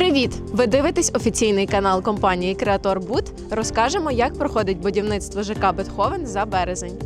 Привіт! Ви дивитесь офіційний канал компанії Креатор Бут. Розкажемо, як проходить будівництво ЖК Бетховен за березень.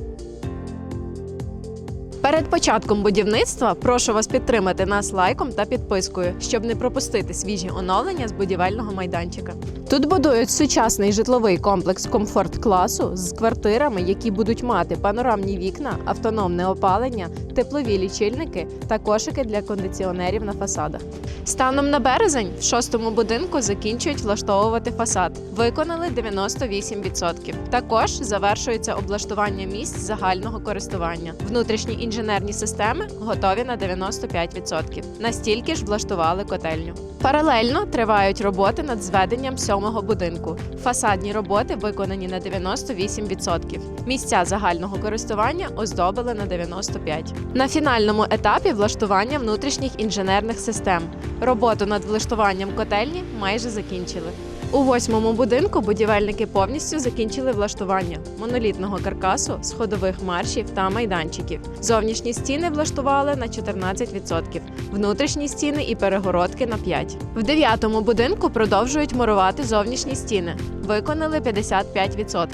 Перед початком будівництва прошу вас підтримати нас лайком та підпискою, щоб не пропустити свіжі оновлення з будівельного майданчика. Тут будують сучасний житловий комплекс комфорт класу з квартирами, які будуть мати панорамні вікна, автономне опалення, теплові лічильники та кошики для кондиціонерів на фасадах. Станом на березень в шостому будинку закінчують влаштовувати фасад. Виконали 98%. Також завершується облаштування місць загального користування. Внутрішні інженерні системи готові на 95%. Настільки ж влаштували котельню. Паралельно тривають роботи над зведенням сьомого будинку. Фасадні роботи виконані на 98%. Місця загального користування оздобили на 95%. На фінальному етапі влаштування внутрішніх інженерних систем. Роботу над влаштуванням котельні майже закінчили. У восьмому будинку будівельники повністю закінчили влаштування монолітного каркасу, сходових маршів та майданчиків. Зовнішні стіни влаштували на 14%, внутрішні стіни і перегородки на 5%. В дев'ятому будинку продовжують мурувати зовнішні стіни. Виконали 55%.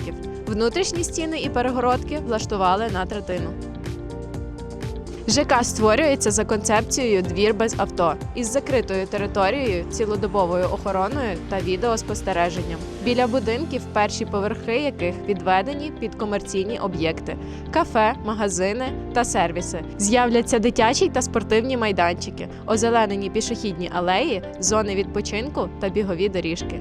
Внутрішні стіни і перегородки влаштували на третину. ЖК створюється за концепцією двір без авто із закритою територією, цілодобовою охороною та відеоспостереженням. Біля будинків перші поверхи яких відведені під комерційні об'єкти: кафе, магазини та сервіси. З'являться дитячі та спортивні майданчики, озеленені пішохідні алеї, зони відпочинку та бігові доріжки.